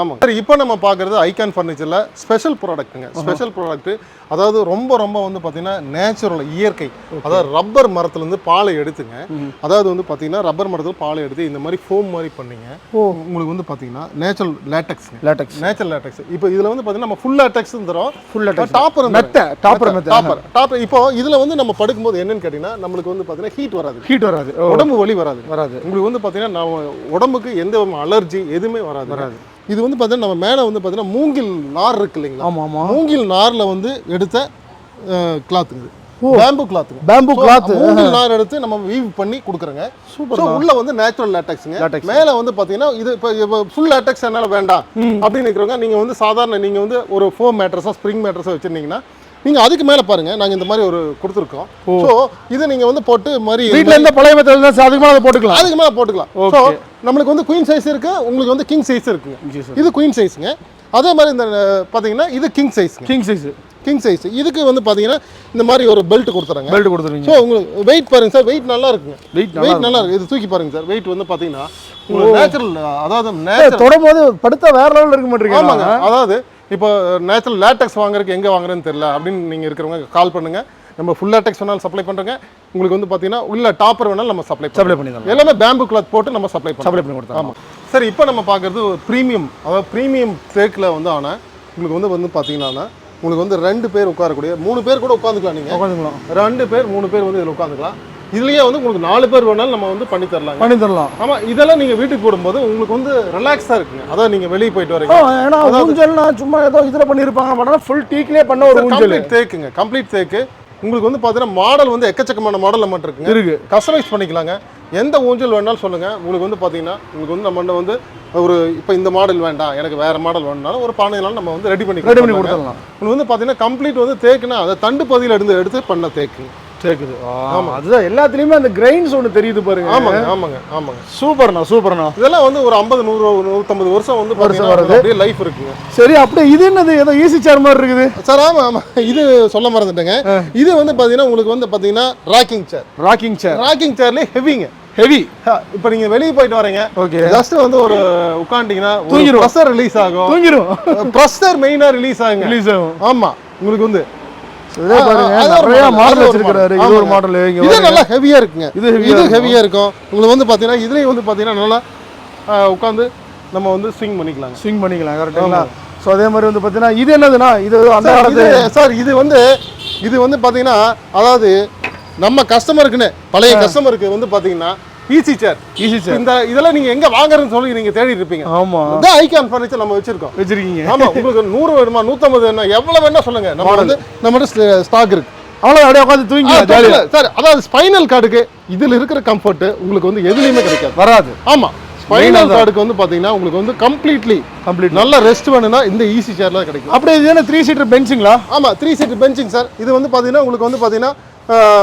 ஆமாங்க சரி இப்போ நம்ம பார்க்குறது ஐகான் ஃபர்னிச்சரில் ஸ்பெஷல் ப்ராடக்ட்டுங்க ஸ்பெஷல் ப்ராடக்ட் அதாவது ரொம்ப ரொம்ப வந்து பார்த்தீங்கன்னா நேச்சுரல் இயற்கை. அதாவது ரப்பர் மரத்துலேருந்து பாலை எடுத்துங்க. அதாவது வந்து பார்த்தீங்கன்னா ரப்பர் மரத்தில் பாலை எடுத்து இந்த மாதிரி ஃபோம் மாதிரி பண்ணீங்க. உங்களுக்கு வந்து பார்த்தீங்கன்னா நேச்சுரல் லேட்டக்ஸ்ங்க லேட்டக்ஸ் நேச்சுரல் லேட்டக்ஸ் இப்போ இதில் வந்து பார்த்தீங்கன்னா நம்ம ஃபுல் லேட்டக்ஸ் தரோம். Full latex. டாப்பர் மெத்த, topper மெத்த. டாப்பர் டாப்பர் இப்போ இதில் வந்து நம்ம படுக்கும்போது என்னன்னு கேட்டிங்கன்னா நம்மளுக்கு வந்து பார்த்தீங்கன்னா ஹீட் வராது. ஹீட் வராது. உடம்பு வலி வராது. வராது. உங்களுக்கு வந்து பார்த்தீங்கன்னா நம்ம உடம்புக்கு எந்த அலர்ஜி எதுவுமே வராது. வராது. இது வந்து பார்த்தீங்கன்னா நம்ம மேலே வந்து பார்த்தீங்கன்னா மூங்கில் நார் இருக்கு இல்லைங்களா? ஆமா ஆமா. மூங்கில் நாரில் வந்து எடுத்த கிளாத்துங்க பேம்பு கிளாத்துங்க பேம்பு கிளாத் மூங்கில் நார் எடுத்து நம்ம வீவ் பண்ணி கொடுக்குறோங்க. சூப்பர் உள்ள வந்து நேச்சுரல் லேட்டக்ஸுங்க. மேலே வந்து பார்த்தீங்கன்னா இது இப்போ ஃபுல் லேட்டக்ஸ் என்னால் வேண்டாம். அப்படின்னு இருக்கிறவங்க நீங்கள் வந்து சாதாரண நீங்கள் வந்து ஒரு ஃபோம் மேட்ரஸாக ஸ்ப்ரிங் மேட்ரஸாக வச்சுருந்தீங்கன்னா நீங்கள் அதுக்கு மேலே பாருங்க. நாங்கள் இந்த மாதிரி ஒரு கொடுத்துருக்கோம். ஸோ இதை நீங்கள் வந்து போட்டு மாதிரி வீட்ல இருந்த பழைய மெத்தட் இருந்தா அதுக்கு மேல போட்டுக்கலாம். அதுக்கு மேலே போட்டுக்கலாம். ஸோ நம்மளுக்கு வந்து குயின் சைஸ் இருக்கு உங்களுக்கு வந்து கிங் சைஸ் இருக்குங்க. இது குயின் சைஸுங்க அதே மாதிரி இந்த பார்த்தீங்கன்னா இது கிங் சைஸ்ங்க கிங் சைஸ் கிங் சைஸ் இதுக்கு வந்து பார்த்தீங்கன்னா இந்த மாதிரி ஒரு பெல்ட் கொடுத்துறாங்க. பெல்ட் கொடுத்துருவீங்க. ஸோ உங்களுக்கு வெயிட் பாருங்க சார் வெயிட் நல்லா இருக்குங்க. நல்லா வெயிட் நல்லா இருக்கு. இது தூக்கி பாருங்க சார் வெயிட் வந்து பார்த்தீங்கன்னா உங்களுக்கு நேச்சுரல் அதாவது நேச்சுரல் தொடும் போது படுத்தா வேற லெவல்ல இருக்க மாட்டீங்க ஆமாங்க. அதாவது இப்போ நேச்சுரல் லேட்டக்ஸ் வாங்குறதுக்கு எங்கே வாங்குறேன்னு தெரியல அப்படின்னு நீங்கள் இருக்கிறவங்க கால் பண்ணுங்க. நம்ம ஃபுல் லேட்டக்ஸ் வேணாலும் சப்ளை பண்ணுறோங்க உங்களுக்கு வந்து பார்த்தீங்கன்னா உள்ள டாப்பர் வேணாலும் நம்ம சப்ளை சப்ளை பண்ணி தரலாம் எல்லாமே பேம்பு கிளாத் போட்டு நம்ம சப்ளை சப்ளை பண்ணி கொடுத்தா ஆமாம் சரி இப்போ நம்ம பார்க்குறது ப்ரீமியம் அதாவது ப்ரீமியம் தேக்கில் வந்து ஆனால் உங்களுக்கு வந்து வந்து பார்த்தீங்கன்னா உங்களுக்கு வந்து ரெண்டு பேர் உட்காரக்கூடிய மூணு பேர் கூட உட்காந்துக்கலாம் நீங்கள் உட்காந்துக்கலாம். ரெண்டு பேர் மூணு பேர் வந்து இதில் உட்காந்துக்கலாம். இதுலயே வந்து உங்களுக்கு நாலு பேர் வேணாலும் நம்ம வந்து பண்ணி தரலாங்க. பண்ணி தரலாம். ஆமாம் இதெல்லாம் நீங்கள் வீட்டுக்கு போடும்போது உங்களுக்கு வந்து ரிலாக்ஸாக இருக்குங்க. அதாவது நீங்கள் வெளியே போயிட்டு வரீங்க. ஏன்னா ஊஞ்சல்னா சும்மா ஏதோ இதுல பண்ணிருப்பாங்க பண்ணா ஃபுல் டீக்லயே பண்ண ஒரு ஊஞ்சல். தேக்குங்க கம்ப்ளீட் தேக்கு உங்களுக்கு வந்து பார்த்தீங்கன்னா மாடல் வந்து எக்கச்சக்கமான மாடல் நம்மகிட்ட இருக்குங்க. இருக்கு. கஸ்டமைஸ் பண்ணிக்கலாங்க. எந்த ஊஞ்சல் வேணாலும் சொல்லுங்க. உங்களுக்கு வந்து பார்த்தீங்கன்னா உங்களுக்கு வந்து நம்மகிட்ட வந்து ஒரு இப்போ இந்த மாடல் வேண்டாம் எனக்கு வேற மாடல் வேணும்னாலும் ஒரு பானையினாலும் நம்ம வந்து ரெடி பண்ணி ரெடி பண்ணி. கொடுத்துடலாம். உங்களுக்கு வந்து பார்த்தீங்கன்னா கம்ப்ளீட் வந்து தேக்குனா அதை தண்டு பகுதியில் எடுத்து எடுத்து பண்ண தேக்குங்க கேக்குது அதுதான் எல்லாத்துலயுமே அந்த கிரைன்ஸ் ஒண்ணு தெரியுது பாருங்க. ஆமாங்க ஆமாங்க ஆமாங்க. சூப்பர்ண்ணா சூப்பர்ண்ணா. இதெல்லாம் வந்து ஒரு ஐம்பது நூறு நூற்றம்பது வருஷம் வந்து வருஷம் வருது. அப்படியே லைஃப் இருக்குங்க. சரி அப்படியே இது என்னது? ஏதோ ஈஸி சேர் மாதிரி இருக்குது. சார் ஆமா ஆமா. இது சொல்ல மறந்துட்டேங்க. இது வந்து பாத்தீங்கன்னா உங்களுக்கு வந்து பாத்தீங்கன்னா rocking chair rocking chair rocking சேர்லேயே ஹெவிங்க ஹெவி இப்போ நீங்க வெளியே போயிட்டு வரீங்க. ஓகே ஜஸ்ட் வந்து ஒரு உட்காந்துட்டீங்கன்னா தூங்கிரும். ப்ரெஷர் ரிலீஸ் ஆகும். தூங்கிரும் ப்ரெஷர் மெயினா ரிலீஸ் ஆகுங்க. ரிலீஸ் ஆகும். ஆமா. உங்களுக்கு வந்து இதே பாருங்க நிறைய மாடல் வச்சிருக்காரு model. இது ஒரு. மாடல் இது. நல்லா ஹெவியா இருக்குங்க இது இது. ஹெவியா இருக்கும் உங்களுக்கு வந்து பாத்தீங்கன்னா இதுலயும் வந்து பாத்தீங்கன்னா நல்லா உட்காந்து நம்ம வந்து ஸ்விங் பண்ணிக்கலாங்க ஸ்விங் பண்ணிக்கலாம் கரெக்ட்டுங்களா ஸோ அதே மாதிரி வந்து பார்த்தீங்கன்னா இது என்னதுன்னா இது அந்த காலத்து சார் இது வந்து இது வந்து பாத்தீங்கன்னா அதாவது நம்ம கஸ்டமருக்குன்னு பழைய கஸ்டமருக்கு வந்து பாத்தீங்கன்னா ஈஸி சேர் ஈஸி சேர் இந்த இதெல்லாம் நீங்க எங்க வாங்குறதுன்னு சொல்லி நீங்க தேடி இருப்பீங்க. ஆமா. இதான் ஐகான் ஃபர்னிச்சர் நம்ம வச்சிருக்கோம். வச்சிருக்கீங்க. ஆமா உங்களுக்கு நூறு வேணுமா நூத்தம்பது வேணுமா எவ்வளவு வேணா சொல்லுங்க. நம்ம வந்து நம்மகிட்ட ஸ்டாக் இருக்கு. அவ்வளோ அப்படியே உட்காந்து தூங்கி. சார் அதாவது ஸ்பைனல் கார்டுக்கு இதுல இருக்கிற கம்ஃபர்ட் உங்களுக்கு வந்து எதுலயுமே கிடைக்காது. வராது. ஆமா. ஸ்பைனல் கார்டுக்கு வந்து பாத்தீங்கன்னா உங்களுக்கு வந்து கம்ப்ளீட்லி கம்ப்ளீட் நல்ல ரெஸ்ட் வேணும்னா இந்த ஈஸி சேர்ல கிடைக்கும். அப்படியே இது என்ன த்ரீ சீட்டர் பெஞ்சுங்களா ஆமா த்ரீ சீட் பெஞ்சிங் சார் இது வந்து பாத்தீங்கன்னா உங்களுக்கு வந்து பாத்தீங்கன்னா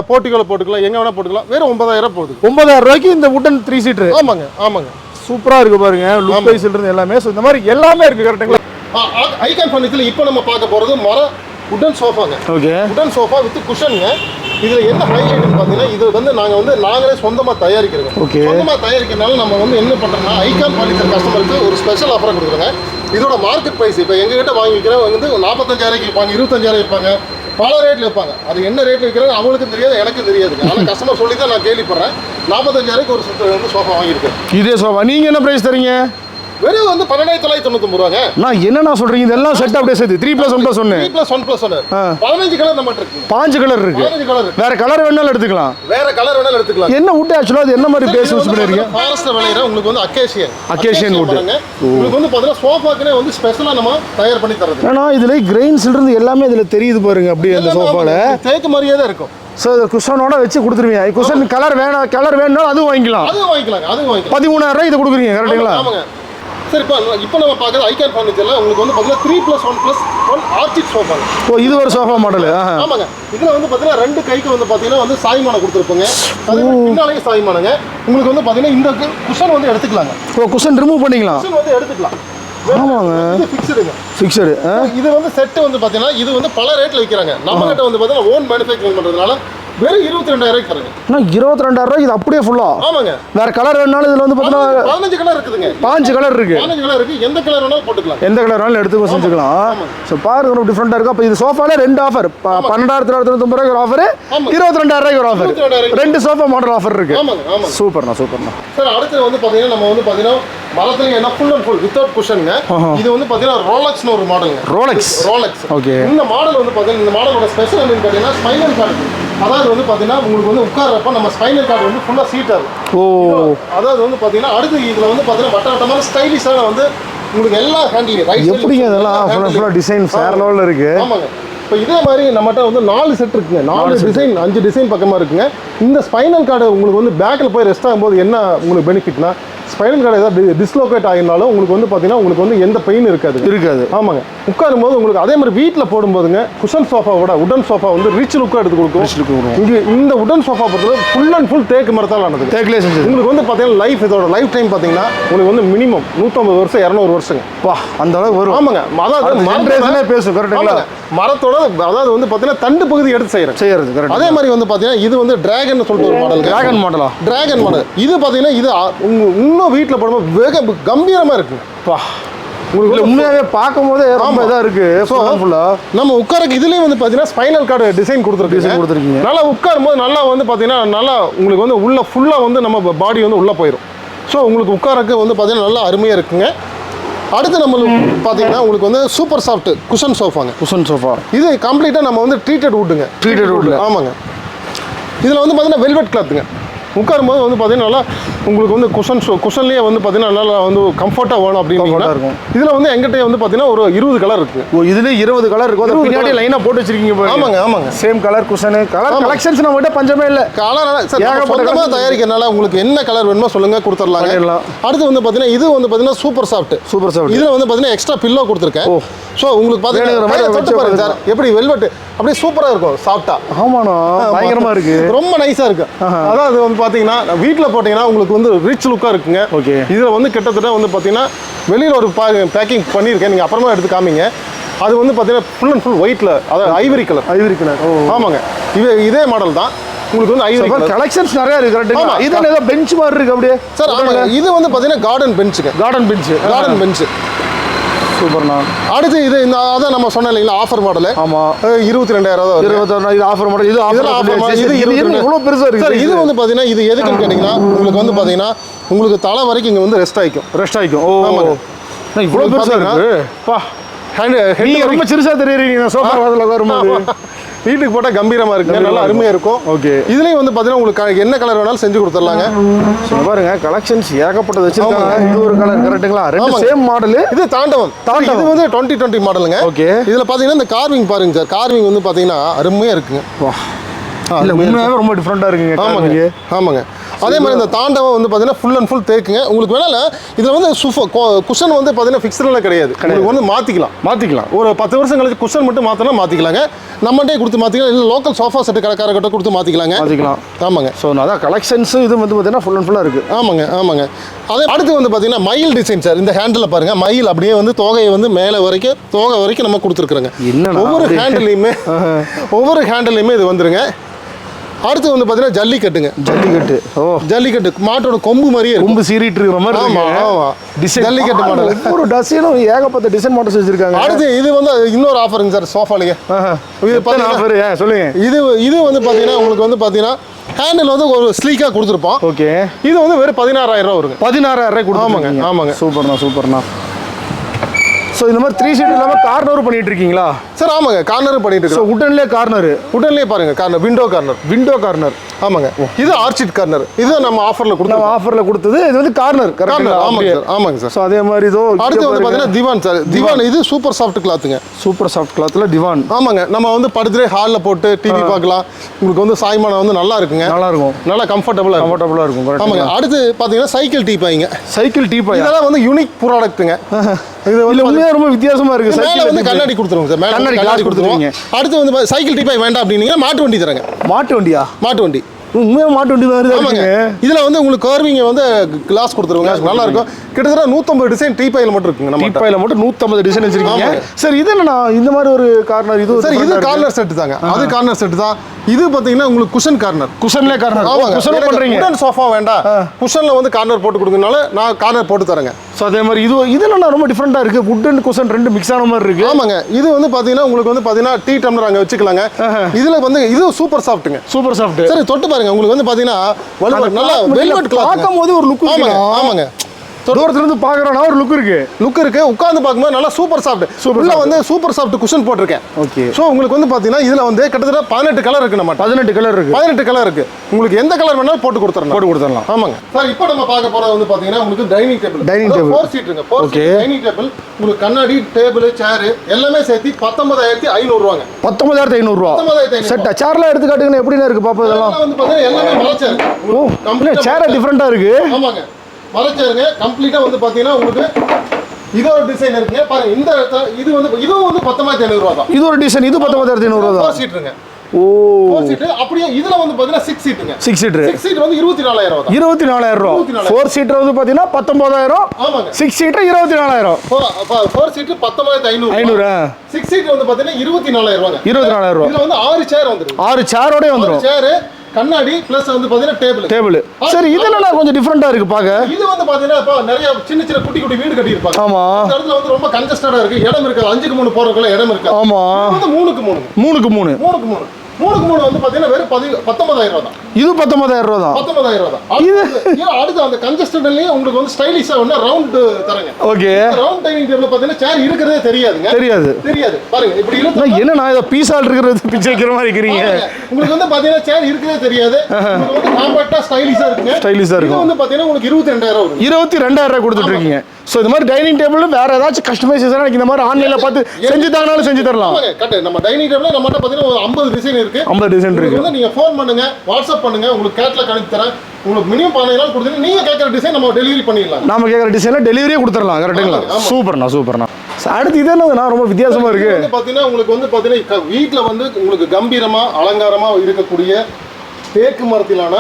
போர்ட்டிகோல போட்டுக்கலாம். எங்க வேணா போட்டுக்கலாம். வெறும் ஒன்பதாயிரம் போகுது. ஒன்பதாயிரம் ரூபாய்க்கு இந்த உட்டன் த்ரீ சீட்டர் ஆமாங்க ஆமாங்க. சூப்பரா இருக்கு பாருங்க. லுக் வைஸ்ல இருந்து எல்லாமே. ஸோ இந்த மாதிரி எல்லாமே இருக்கு கரெக்ட்டுங்களா ஐகான் ஃபர்னிச்சர்ல இப்போ நம்ம பார்க்க போறது மர உடன் சோஃபாங்க ஓகே உடன் சோஃபா வித் குஷனுங்க இதுல என்ன ஹைலைட்னு பாத்தீங்கன்னா இது வந்து நாங்க வந்து நாங்களே சொந்தமா தயாரிக்கிறோங்க. Okay. சொந்தமா தயாரிக்கிறனால நம்ம வந்து என்ன பண்றோம்னா ஐகான் ஃபர்னிச்சர் கஸ்டமருக்கு ஒரு ஸ்பெஷல் ஆஃபர் கொடுக்குறோங்க. இதோட மார்க்கெட் பிரைஸ் இப்போ எங்க கிட்ட வாங்கி விற்கிறவங்க வந்து நாற்பத்தஞ்சாயிரம் விற்பாங்க இருபத்தஞ்சாயிரம் விற்பாங்க பல ரேட்டில் விற்பாங்க அது என்ன ரேட் விற்கிறாங்க அவங்களுக்கும் தெரியாது எனக்கும் தெரியாது. ஆனால் கஸ்டமர் சொல்லி தான் நான் கேள்விப்படுறேன். நாற்பத்தஞ்சாயிரம் ஒரு சுத்த வந்து சோஃபா வாங்கியிருக்கேன். இதே சோஃபா நீங்கள் என்ன ப்ரைஸ் தரீங்க வெறும் வந்து பன்னெண்டாயிரத்தி தொள்ளாயிரத்தி தொண்ணூத்தொம்பது ரூபாங்க. நான் என்னண்ணா சொல்றீங்க? இதெல்லாம் செட் அப்படியே சேர்த்து. த்ரீ ப்ளஸ் ஒன் ப்ளஸ் ஒன்று த்ரீ ப்ளஸ் ஒன் ப்ளஸ் ஒன்று. பதினஞ்சு கலர் இருக்குங்க பாஞ்சு கலர் இருக்கு. பதினஞ்சு கலர் இருக்கு. வேற கலர் வேணாலும் எடுத்துக்கலாம். வேற கலர் வேணாலும் எடுத்துக்கலாம். என்ன wood ஆக்சுவலாக அது என்ன மாதிரி பேஸ் யூஸ் பண்ணிருக்கீங்க? ஃபாரஸ்ட்ல விளையிற உங்களுக்கு வந்து அக்கேஷியன் Acacian wood. உங்களுக்கு வந்து பாத்தீங்கன்னா சோஃபாக்குனே வந்து ஸ்பெஷலா நம்ம தயார் பண்ணி தரது ஏன்னா இதுல கிரெயின்ஸ்ல இருந்து எல்லாமே இதுல தெரியுது பாருங்க அப்படியே அந்த சோஃபால தேக்கு மாதிரியே தான் இருக்கும். இது குஷனோட வச்சு கொடுத்துருவீங்க. குஷன் கலர் வேணாம் கலர் வேணும்னாலும் அதுவும் வாங்கிக்கலாம். அதுவும் வாங்கிக்கலாங்க அதுவும் வாங்கிக்கலாம். பதிமூணாயிரம் ரூபாய் இதை கொடுக்குறீங்க கரெக்டுங்களா ஆமாங்க. சரி இப்போ இப்போ நம்ம பார்க்குறது ஐகான் ஃபர்னிச்சர்ல உங்களுக்கு வந்து பார்த்தீங்கன்னா three plus one plus one Arctic சோஃபாங்க ஓ இது ஒரு சோஃபா மாடல் ஆமாங்க. இதுல வந்து பார்த்தீங்கன்னா ரெண்டு கைக்கு வந்து பார்த்தீங்கன்னா வந்து சாய்மானம் கொடுத்துருப்போங்க. அது பின்னாலேயே சாய்மானங்க. உங்களுக்கு வந்து பார்த்தீங்கன்னா இந்த குஷன் வந்து எடுத்துக்கலாங்க. ஓ குஷன் ரிமூவ் பண்ணிக்கலாம். குஷன் வந்து எடுத்துக்கலாம். ஆமாங்க. ஃபிக்ஸ்டுங்க ஃபிக்ஸடு இது வந்து செட்டு வந்து பார்த்தீங்கன்னா இது வந்து பல ரேட்ல விற்கிறாங்க. நம்ம கிட்ட வந்து பார்த்தீங்கன்னா ஓன் மேனுஃபேக்சரிங் பண்றதுனால வெறும் இருபத்தி ரெண்டாயிரம் ஆனால் இருபத்தி ரெண்டாயிரம் ரூபாய் இது அப்படியே ஃபுல்லா ஆமாங்க. வேற கலர் வேணாலும் இதுல வந்து பார்த்தீங்கன்னா பதினஞ்சு கலர் இருக்குதுங்க. பாஞ்சு கலர் இருக்கு. பதினஞ்சு கலர் இருக்கு. எந்த கலர் வேணாலும் போட்டுக்கலாம். எந்த கலர் வேணாலும் எடுத்து செஞ்சுக்கலாம் ஸோ பாருங்க ரொம்ப டிஃப்ரெண்டாக இருக்கு. அப்போ இது சோஃபால ரெண்டு ஆஃபர் பன்னெண்டாயிரத்தி தொள்ளாயிரத்தி தொண்ணூறு ரூபாய்க்கு ஒரு ஆஃபர். இருபத்தி ரெண்டாயிரம் ரூபாய்க்கு ஒரு ஆஃபர் இருபத்தி ரெண்டு சோஃபா மாடல் ஆஃபர் இருக்கு. சூப்பர்ண்ணா சூப்பர்ண்ணா. சார் அடுத்து வந்து பார்த்தீங்கன்னா நம்ம வந்து பார்த்தீங்கன்னா மரத்துல என்ன ஃபுல் அண்ட் ஃபுல் வித்தவுட் குஷனுங்க இது வந்து பார்த்தீங்கன்னா ரோலக்ஸ்னு ஒரு மாடலுங்க ரோலெக்ஸ் ரோலக்ஸ் Okay. இந்த மாடல் வந்து பார்த்தீங்கன்னா இந்த மாடலோட ஸ்பெஷல் என்னன்னு பார்த்தீங்கன்னா ஸ்பைனல் கார்டு அதாவது வந்து பார்த்தீங்கன்னா உங்களுக்கு வந்து உட்கார்றப்ப நம்ம ஸ்பைனல் கார்டு வந்து ஃபுல்லாக சீட்டாக இருக்கும் ஓ. அதாவது வந்து பார்த்தீங்கன்னா அடுத்து இதில் வந்து பார்த்தீங்கன்னா வட்ட வட்டமான ஸ்டைலிஷான வந்து உங்களுக்கு எல்லா ஹேண்டில் ரைட் எப்படிங்க இதெல்லாம் ஃபுல்லாக டிசைன் வேற லெவலில் இருக்கு? ஆமாங்க. இப்போ இதே மாதிரி நம்மகிட்ட வந்து நாலு செட் இருக்குங்க. நாலு டிசைன் அஞ்சு டிசைன் பக்கமாக இருக்குங்க. இந்த ஸ்பைனல் கார்டு உங்களுக்கு வந்து பேக்கில் போய் ரெஸ்ட் ஆகும்போது என்ன உங்களுக்கு பெனிஃபிட்னா ஸ்பைனல் கார்டு ஏதாவது டிஸ்லோகேட் ஆகினாலும் உங்களுக்கு வந்து பார்த்தீங்கன்னா உங்களுக்கு வந்து எந்த பெயின் இருக்காது. இருக்காது. ஆமாங்க. உட்காரும்போது உங்களுக்கு அதே மாதிரி வீட்டில் போடும்போதுங்க குஷன் சோஃபாவோட உடன் சோஃபா வந்து ரிச் லுக்காக எடுத்து கொடுக்கும். Look கொடுக்கும். இங்கே இந்த உடன் சோஃபா பொறுத்தவரை ஃபுல் அண்ட் ஃபுல் தேக்கு மரத்தால் ஆனது. தேக்கிலே செஞ்சது. உங்களுக்கு வந்து பார்த்தீங்கன்னா லைஃப் இதோட லைஃப் டைம் பார்த்தீங்கன்னா உங்களுக்கு வந்து மினிமம் நூற்றம்பது வருஷம் இரநூறு வருஷங்க. வா அந்த அளவுக்கு வரும். ஆமாங்க. அதாவது பேசும் ஆமாங்க. மரத்தோட அதாவது வந்து பார்த்தீங்கன்னா தண்டு பகுதி எடுத்து செய்கிறேன் செய்யறது கரெக்ட் அதே மாதிரி வந்து பார்த்தீங்கன்னா இது வந்து டிராகன் சொல்லிட்டு ஒரு மாடல் டிராகன் மாடலா டிராகன் மாடல் இது பார்த்தீங்கன்னா இது உங்க இன்னும் வீட்டில் போடும்போது வேக கம்பீரமாக இருக்குங்க பா. உங்களுக்கு இல்லை உண்மையாவே பார்க்கும் போதே ரொம்ப. இதாக இருக்கு. So, ஃபுல்லா நம்ம உட்காரக்கு இதுலயும் வந்து பார்த்தீங்கன்னா ஸ்பைனல் கார்டு டிசைன் கொடுத்துருக்கீங்க. Design கொடுத்திருக்கீங்க. நல்லா உட்காரும் போது நல்லா வந்து பார்த்தீங்கன்னா நல்லா உங்களுக்கு வந்து உள்ள ஃபுல்லாக வந்து நம்ம பாடி வந்து உள்ளே போயிடும் ஸோ உங்களுக்கு உட்காரக்கு வந்து பார்த்தீங்கன்னா நல்லா அருமையாக இருக்குங்க. அடுத்து நம்மளுக்கு பார்த்தீங்கன்னா உங்களுக்கு வந்து சூப்பர் சாஃப்ட் குஷன் சோஃபாங்க குஷன் சோஃபா இது கம்ப்ளீட்டாக நம்ம வந்து ட்ரீட்டட் வுட்டுங்க Treated wood. ஆமாங்க. இதில் வந்து பார்த்தீங்கன்னா வெல்வெட் கிளாத்துங்க உட்காரும்போது வந்து பார்த்தீங்கன்னா நல்லா உங்களுக்கு வந்து குஷன் ஷோ குஷன்லேயே வந்து பார்த்தீங்கன்னா நல்லா வந்து கம்ஃபர்ட்டாக வேணும் அப்படின்னு இருக்கும். இதில் வந்து எங்கிட்ட வந்து பார்த்தீங்கன்னா ஒரு இருபது கலர் இருக்குது ஓ இதுல இருபது கலர் இருக்கும் அதை 20 பின்னாடி colour. லைனா போட்டு வச்சிருக்கீங்க ஆமாங்க ஆமாங்க. Same colour cushion colour. Collections நம்ம கிட்ட பஞ்சமே இல்லை. கலர் சார் ஏகப்பட்ட சொந்தமாக colour தயாரிக்கிறனால உங்களுக்கு என்ன கலர் வேணுமோ சொல்லுங்க கொடுத்துடலாங்க பண்ணிடலாம். அடுத்து வந்து பார்த்தீங்கன்னா இது வந்து பார்த்தீங்கன்னா சூப்பர் சாஃப்ட் சூப்பர் சாஃப்ட் இதில் வந்து பார்த்தீங்கன்னா எக்ஸ்ட்ரா பில்லோ கொடுத்துருக்கேன். ஸோ உங்களுக்கு பார்த்தீங்கன்னா தொட்டு பாருங்க சார். எப்படி வெல்வெட் அப்படியே சூப்பரா இருக்கும் சாஃப்டா ஆமாண்ணா பயங்கரமா இருக்கு. ரொம்ப நைஸா இருக்கு. அதான் அது வந்து பாத்தீங்கன்னா வீட்ல போட்டீங்கன்னா உங்களுக்கு வந்து ரிச் லுக்கா இருக்குங்க. Okay. இதுல வந்து கிட்டத்தட்ட வந்து பாத்தீங்கன்னா வெளியில ஒரு பேக்கிங் பண்ணியிருக்கேன். நீங்க அப்புறமா எடுத்து காமிங்க. அது வந்து பாத்தீங்கன்னா ஃபுல் அண்ட் ஃபுல் ஒயிட்ல அதாவது ஐவரி கலர் ஐவரி கலர் ஆமாங்க. இது இதே மாடல் தான். உங்களுக்கு வந்து ஐவரி கலர் கலெக்ஷன்ஸ் நிறைய இருக்கு. ஆமா. இது ஏதோ பெஞ்ச் மாதிரி இருக்கு அப்படியே. சார் ஆமாங்க. இது வந்து பாத்தீங்கன்னா கார்டன் பெஞ்சுங்க கார்டன் பெஞ்ச் கார்டன் பெஞ்ச் சூப்பர்ண்ணா. அடுத்து இது இந்த அதான் நம்ம சொன்னோம் இல்லைங்களா ஆஃபர் மாடலு ஆமா. இருபத்தி ரெண்டாயிரம். இருபத்தொன்னு இது ஆஃபர் மாடல் இது ஆஃபர் மாதிரி, இது. இவ்வளோ பெருசா இருக்கு. சார் இது வந்து பாத்தீங்கன்னா இது எதுக்குன்னு கேட்டீங்கன்னா உங்களுக்கு வந்து பாத்தீங்கன்னா உங்களுக்கு தலை வரைக்கும் இங்க வந்து ரெஸ்ட் ஆயிக்கும். ரெஸ்ட் ஆயிக்கும். ஓ. அண்ணா, இவ்வளோ பெருசா இருக்கு. பா ஹேண்ட் ரொம்ப சிறுசா தெரியுறீங்க. சோஃபா வாசல்ல வரும்போது வீட்டுக்கு போட்டா கம்பீரமா இருக்குங்க நல்லா அருமையா இருக்கும். Okay. இதுலயும் வந்து பாத்தீங்கன்னா உங்களுக்கு என்ன கலர் வேணாலும் செஞ்சு கொடுத்துடலாங்க பாருங்க கலெக்ஷன்ஸ் ஏகப்பட்டது வச்சிருக்காங்க. இது ஒரு கலர் கரெக்ட்டுங்களா ரெண்டு. சேம் மாடலு இது தாண்டவம். தாண்டவம். இது வந்து டுவெண்ட்டி டுவெண்ட்டி மாடலுங்க Okay. இதுல பாத்தீங்கன்னா இந்த கார்விங் பாருங்க சார் கார்விங் வந்து பாத்தீங்கன்னா அருமையா இருக்குங்க. இல்ல உண்மையாவே ரொம்ப டிஃப்ரெண்டா இருக்குங்க ஆமாங்க. ஆமாங்க. அதே மாதிரி இந்த தாண்டவம் வந்து பார்த்தீங்கன்னா ஃபுல் அண்ட் ஃபுல் தேக்குங்க. உங்களுக்கு வேணால இதில் வந்து சுஃப குஷன் வந்து பார்த்தீங்கன்னா ஃபிக்ஸ்டெல்லாம் கிடையாது. உங்களுக்கு வந்து மாற்றிக்கலாம் மாத்திக்கலாம். ஒரு பத்து வருஷம் கழிச்சு குஷன் மட்டும் மாற்றினா மாற்றிக்கலாங்க நம்மகிட்டே கொடுத்து மாற்றிக்கலாம் இல்லை லோக்கல் சோஃபா செட்டு கடைக்காரர்கிட்ட கொடுத்து மாற்றிக்கலாங்க மாத்திக்கலாம். ஆமாங்க. ஸோ அதான் கலெக்ஷன்ஸ் இது வந்து பார்த்தீங்கன்னா ஃபுல் அண்ட் ஃபுல்லாக இருக்கு. ஆமாங்க ஆமாங்க. அதே அடுத்து வந்து பார்த்தீங்கன்னா மயில் டிசைன் சார் இந்த ஹேண்டில் பாருங்க. மயில் அப்படியே வந்து தோகையை வந்து மேலே வரைக்கும் தோகை வரைக்கும் நம்ம கொடுத்துருக்குறோங்க. ஒவ்வொரு? ஹேண்டிலையுமே ஒவ்வொரு ஹேண்டிலையுமே இது வந்துருங்க. அடுத்து வந்து பார்த்தீங்கன்னா ஜல்லிக்கட்டுங்க. ஜல்லிக்கட்டு. ஓ. ஜல்லிக்கட்டு மாட்டோட கொம்பு மாதிரியே கொம்பு சீறிட்டு இருக்கிற மாதிரி ஆமா இருக்கு. ஆமா. Design Jallikattu model. ஒவ்வொரு டசைனும் ஏகப்பட்ட டிசைன் மாடல்ஸ் வச்சிருக்காங்க. அடுத்து இது வந்து இன்னொரு ஆஃபருங்க சார் சோஃபாலேயே ஆஹா. இது? ஏன் சொல்லுங்க. இது இது வந்து பார்த்தீங்கன்னா உங்களுக்கு வந்து பார்த்தீங்கன்னா ஹேண்டில் வந்து ஒரு ஸ்லீக்காக கொடுத்துருப்போம். ஓகே. இது வந்து வெறும் பதினாறாயிரம் ரூபா வருங்க. பதினாறாயிரம் ரூபாய் கொடுத்துருக்கீங்க. ஆமாங்க, ஆமாங்க. சூப்பர்ண்ணா சூப்பர்ண்ணா. ஸோ இந்த மாதிரி த்ரீ சீட் இல்லாமல் கார்னர் பண்ணிட்டு இருக்கீங்களா சார் ஆமாங்க கார்னர் பண்ணிட்டு இருக்கோம் உடன்லேயே கார்னர் உடனே பாருங்க corner window corner window corner ஆமாங்க. இது ஆர்ச்சிட் கார்னர் இது நம்ம ஆஃபரில் கொடுத்தோம் ஆஃபரில் கொடுத்தது இது வந்து கார்னர் கார்னர் ஆமாங்க சார் ஆமாங்க சார் ஸோ அதே மாதிரி இதோ அடுத்து வந்து பார்த்தீங்கன்னா திவான் சார் திவான் இது சூப்பர் சாஃப்ட் கிளாத்துங்க சூப்பர் சாஃப்ட் கிளாத்தில் டிவான் ஆமாங்க. நம்ம வந்து படுத்துட்டே ஹாலில் போட்டு டிவி பார்க்கலாம். உங்களுக்கு வந்து சாய்மானம் வந்து நல்லா இருக்குங்க. நல்லா இருக்கும். நல்லா கம்ஃபர்டபுளாக கம்ஃபர்டபுளாக இருக்கும் ஆமாங்க. அடுத்து பார்த்தீங்கன்னா சைக்கிள் டீ பாய்ங்க சைக்கிள் டீ பாய் இதெல்லாம் வந்து யூனிக் ப்ராடக்ட்டுங்க இது வந்து ரொம்ப வித்தியாசமா இருக்கு சைக்கிள் வந்து கண்ணாடி கொடுத்துருவோம் சார். கண்ணாடி கண்ணாடி கொடுத்துருவோம். கொடுத்துருவீங்க. அடுத்து வந்து சைக்கிள் டீப்பாய் வேண்டாம் அப்படின்னீங்கன்னா மாட்டு வண்டி தரங்க. மாட்டு வண்டியா? மாட்டு வண்டி. உண்மையா மாட்டு வண்டி மாதிரி ஆமாங்க. இதுல வந்து உங்களுக்கு கர்விங்க வந்து கிளாஸ் கொடுத்துருவாங்க. நல்லா இருக்கும். கிட்டத்தட்ட நூத்தம்பது டிசைன் டீப்பாயில் மட்டும் இருக்குங்க நம்ம டீப்பாயில மட்டும் நூத்தம்பது டிசைன் வச்சிருக்கீங்க. சார் இது என்னண்ணா? இந்த மாதிரி ஒரு கார்னர் இது சார் இது கார்னர் செட் தாங்க. அது கார்னர் செட் தான். இது பாத்தீங்கன்னா உங்களுக்கு குஷன் கார்னர் குஷன்ல கார்னர் ஆமாங்க. குஷன் பண்றீங்க. உடன் சோஃபா வேண்டாம். குஷன்ல வந்து கார்னர் போட்டு கொடுக்கறதுனால நான் கார்னர் போட்டு தரேங்க. ஸோ அதே மாதிரி இது இது என்னண்ணா ரொம்ப டிஃப்ரெண்டா இருக்கு. வுட் அண்ட் குஷன் ரெண்டு மிக்ஸ் ஆன மாதிரி இருக்கு. ஆமாங்க. இது வந்து பாத்தீங்கன்னா உங்களுக்கு வந்து பாத்தீங்கன்னா டீ டம்ளர் அங்க வச்சுக்கலாங்க. இதுல வந்து இது சூப்பர் சாஃப்ட்டுங்க சூப்பர் சாஃப்ட் சரி தொட்டு பாருங்க. உங்களுக்கு வந்து பாத்தீங்கன்னா நல்லா வெல்வெட் கிளாத் பார்க்கும் போது ஒரு லுக் ஆமாங்க ஆமாங்க. தூரத்துல இருந்து பாக்குறோம்னா ஒரு லுக் இருக்கு. லுக் இருக்கு. உட்கார்ந்து பார்க்கும்போது நல்லா சூப்பர் சாஃப்ட் உள்ள வந்து சூப்பர் சாஃப்ட் குஷன் போட்டிருக்கேன். ஓகே ஸோ உங்களுக்கு வந்து பாத்தீங்கன்னா இதுல வந்து கிட்டத்தட்ட பதினெட்டு கலர் இருக்கு நம்ம பதினெட்டு கலர் இருக்கு. பதினெட்டு கலர் இருக்கு. உங்களுக்கு எந்த கலர் வேணாலும் போட்டு கொடுத்துறலாம் போட்டு கொடுத்துடலாம். ஆமாங்க. சார் இப்போ நம்ம பார்க்க போறது வந்து பாத்தீங்கன்னா உங்களுக்கு dining table Dining table. Four சீட்டுங்க four. Dining table உங்களுக்கு கண்ணாடி டேபிள் சேர் எல்லாமே சேர்த்து பத்தொன்பதாயிரத்தி ஐநூறுவாங்க. பத்தொன்பதாயிரத்தி ஐநூறுரூவா 19,500 செட்டா சேர்லாம் எடுத்து காட்டுங்க எப்படிண்ணா இருக்கு பாப்பா இதெல்லாம்? வந்து பாத்தீங்கன்னா எல்லாமே மலைச்சாரு ஆ சேர டிஃப்ரெண்டா இருக்கு. ஆமாங்க. மலைச்சாருங்க கம்ப்ளீட்டா வந்து பாத்தீங்கன்னா உங்களுக்கு இது ஒரு டிசைன் இருக்குங்க. பாருங்க இந்த இது வந்து இதுவும் வந்து பத்தொன்பதாயிரத்தி ஐநூறு ரூபா தான் இது ஒரு டிசைன் இது பத்தொன்பதாயிரத்தி ஐநூறுரூவா தான் சீட்டுங்க ஓ. சீட்டு அப்படியே இதுல வந்து பாத்தீங்கன்னா சிக்ஸ் சீட்டுங்க சிக்ஸ் சீட்டர் சிக்ஸ் சீட் வந்து இருபத்தி நாலாயிரம் இருபத்தி நாலாயிரம் ரூபா. 24,000. ஃபோர் சீட்டர் வந்து பார்த்தீங்கன்னா பத்தொன்பதாயிரம். ஆமாங்க. சிக்ஸ் சீட்டர் இருபத்தி நாலாயிரம். ஃபோர் சீட்டு பத்தொன்பதாயிரத்தி ஐநூறு ஐநூறு சிக்ஸ் சீட் வந்து பாத்தீங்கன்னா இருபத்தி நாலாயிரம் ரூபாங்க. இருபத்தி நாலாயிரம் ரூபா. வந்து ஆறு சேர் வந்துருக்கு ஆறு சேரோடய வந்துடும் சேரு கண்ணாடி பிளஸ் வந்து பாத்தீங்கன்னா டேபிள் டேபிள் சரி இது கொஞ்சம் டிஃப்ரெண்டா இருக்கு பார்க்க இது வந்து பாத்தீங்கன்னா நிறைய சின்ன சின்ன குட்டி குட்டி வீடு கட்டி இருப்பாங்க ஆமா. இந்த இடத்துல வந்து ரொம்ப கன்ஜஸ்டடா இருக்கு. இடம் இருக்காது அஞ்சுக்கு மூணு போறதுக்குள்ள இடம் இருக்காது ஆமா. வந்து மூணுக்கு மூணு. மூணுக்கு மூணு. மூணுக்கு மூணு. மூணுக்கு மூணு வந்து பாத்தீங்கன்னா வெறும் பதி பத்தொன்பதாயிரம் ரூபா தான். இது பத்தொன்பதாயிரம் ரூபா தான். பத்தொன்பதாயிரம் ரூபா தான். இது அடுத்து அந்த கன்ஜஸ்டட்லயே உங்களுக்கு வந்து ஸ்டைலிஷா ஒன்று ரவுண்ட் தரங்க. ஓகே. ரவுண்ட் டைனிங் டேபிள் பாத்தீங்கன்னா சேர் இருக்கிறதே தெரியாதுங்க. தெரியாது. தெரியாது. பாருங்க இப்படி இழுத்து அண்ணா, என்னண்ணா இதை பீஸால் இருக்கிறது பிச்சை வைக்கிற மாதிரி இருக்கிறீங்க. உங்களுக்கு வந்து பாத்தீங்கன்னா சேர் இருக்கிறதே தெரியாது. உங்களுக்கு வந்து காம்பாக்டா ஸ்டைலிஷா இருக்குங்க. Stylish ஆ இருக்கும். வந்து பாத்தீங்கன்னா உங்களுக்கு இருபத்தி ரெண்டாயிரம் வரும் இருபத்தி ரெண்டாயிரம் ரூபாய் கொடுத்துட்டு இருக்கீங்க. ஸோ இந்த மாதிரி டைனிங் டேபிள் வேற ஏதாச்சும் கஸ்டமைசேஷன் எனக்கு இந்த மாதிரி ஆன்லைன்ல பார்த்து செஞ்சு தாங்கனாலும் செஞ்சு தரலாம். கரெக்ட் நம்ம டைனிங் டேபிள் நம்மகிட்ட பாத்தீங்கன்னா ஒரு ஐம்பது டிசைன் இருக்கு. ஐம்பது டிசைன் இருக்கு. நீங்க ஃபோன் பண்ணுங்க. வாட்ஸ்அப் பண்ணுங்க உங்களுக்கு கேட்லாக் அனுப்பி தரேன். உங்களுக்கு மினிமம் பதினஞ்சு கொடுத்தீங்கன்னா நீங்க கேட்குற டிசைன் நம்ம டெலிவரி பண்ணிடலாம். நாம கேட்குற டிசைனில் டெலிவரியே கொடுத்துடலாம் கரெக்டுங்களா. சூப்பர்ண்ணா சூப்பர்ண்ணா. அடுத்து இது என்னதுண்ணா ரொம்ப வித்தியாசமா இருக்கு. வந்து பாத்தீங்கன்னா உங்களுக்கு வந்து பாத்தீங்கன்னா க- வீட்ல வந்து உங்களுக்கு கம்பீரமா அலங்காரமா இருக்கக்கூடிய தேக்கு மரத்திலான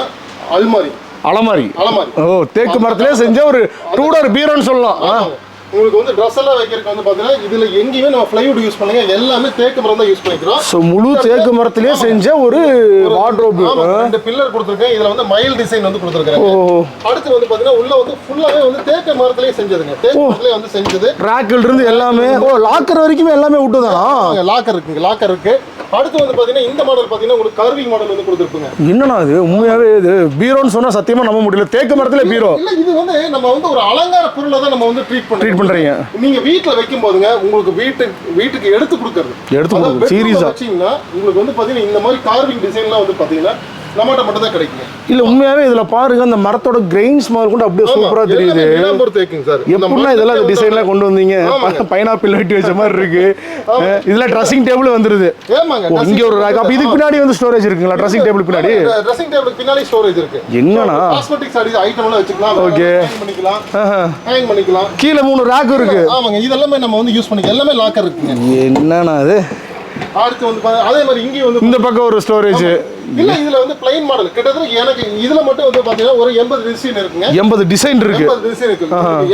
அல்மாரி. அலமாரி. அலமாரி. ஓ தேக்கு மரத்திலே செஞ்ச ஒரு டூடர் பீரோன்னு சொல்லலாம். உங்களுக்கு வந்து ட்ரெஸ் எல்லாம் வைக்கிறதுக்கு வந்து பாத்தீங்கன்னா இதுல எங்கேயுமே நம்ம பிளைவுட் யூஸ் பண்ணுங்க. எல்லாமே தேக்கு மரம் தான் யூஸ் பண்ணிக்கிறோம். ஸோ முழு தேக்கு மரத்திலே செஞ்ச ஒரு வார்ட்ரோப் ரெண்டு பில்லர் கொடுத்துருக்கேன். இதுல வந்து மயில் டிசைன் வந்து கொடுத்துருக்காங்க அடுத்து வந்து பாத்தீங்கன்னா உள்ள வந்து ஃபுல்லாவே வந்து தேக்கு மரத்திலேயே செஞ்சதுங்க. தேக்கு மரத்திலேயே வந்து செஞ்சது. ரேக்கில் இருந்து எல்லாமே. ஓ லாக்கர் வரைக்குமே எல்லாமே விட்டுதானா? லாக்கர் இருக்குங்க லாக்கர் இருக்கு. அடுத்து வந்து பாத்தீங்கன்னா இந்த மாடல் பாத்தீங்கன்னா உங்களுக்கு கர்விங் மாடல் வந்து கொடுத்துருப்புங்க. என்னண்ணா இது? உண்மையாவே இது பீரோன்னு சொன்னா சத்தியமா நம்ப முடியல. தேக்கு மரத்துல பீரோ. இல்ல இது வந்து நம்ம வந்து ஒரு அலங்கார பொருளை தான் நம்ம வந்து ட்ரீட் பண்றோம். பண்றீங்க. நீங்க வீட்ல வைக்கும் போதுங்க உங்களுக்கு வீட்டுக்கு வீட்டுக்கு எடுத்து கொடுக்கறது. எடுத்து கொடுக்கறது. வச்சீங்கன்னா உங்களுக்கு வந்து பாத்தீங்கன்னா இந்த மாதிரி கார்விங் டிசைன்லாம் வந்து பாத்தீங்கன்னா நம்மகிட்ட மட்டும் தான் கிடைக்குங்க. இல்ல உண்மையாவே இதுல பாருங்க அந்த மரத்தோட கிரெயின்ஸ் முதல் கொண்டு அப்படியே சூப்பரா தெரியுது. சார். எப்படின்னா இதெல்லாம் டிசைன்லாம் கொண்டு வந்தீங்க. பைனாப்பிள் வெட்டி வச்ச மாதிரி இருக்கு. அஹ் இதுல ட்ரெஸ்ஸிங் டேபிள் வந்துருது. இங்க ஒரு rack. அப்ப இதுக்கு பின்னாடி வந்து ஸ்டோரேஜ் இருக்குங்களா? ட்ரெஸ்ஸிங் டேபிள் பின்னாடி? ட்ரெஸ்ஸிங் டேபிள் பின்னாடி ஸ்டோரேஜ் இருக்கு. என்னண்ணா காஸ்மெட்டிக்ஸ் அடி ஐட்டம் எல்லாம் வச்சுக்கலாம். ஹேங் பண்ணிக்கலாம். ஹேங் பண்ணிக்கலாம். கீழே மூணு ரேக் இருக்கு. ஆமாங்க இதெல்லாமே நம்ம வந்து யூஸ் பண்ணிக்கலாம். எல்லாமே லாக்கர் இருக்குங்க. என்னண்ணா இது? அடுத்து வந்து அதே மாதிரி இங்கேயும் வந்து இந்த பக்கம் ஒரு ஸ்டோரேஜ் இல்ல இதுல வந்து பிளைன் மாடல் கிட்டத்தட்ட எனக்கு இதுல மட்டும் வந்து பாத்தீங்கன்னா ஒரு எண்பது டிசைன் இருக்குங்க. எண்பது டிசைன் இருக்கு. எண்பது டிசைன் இருக்கு.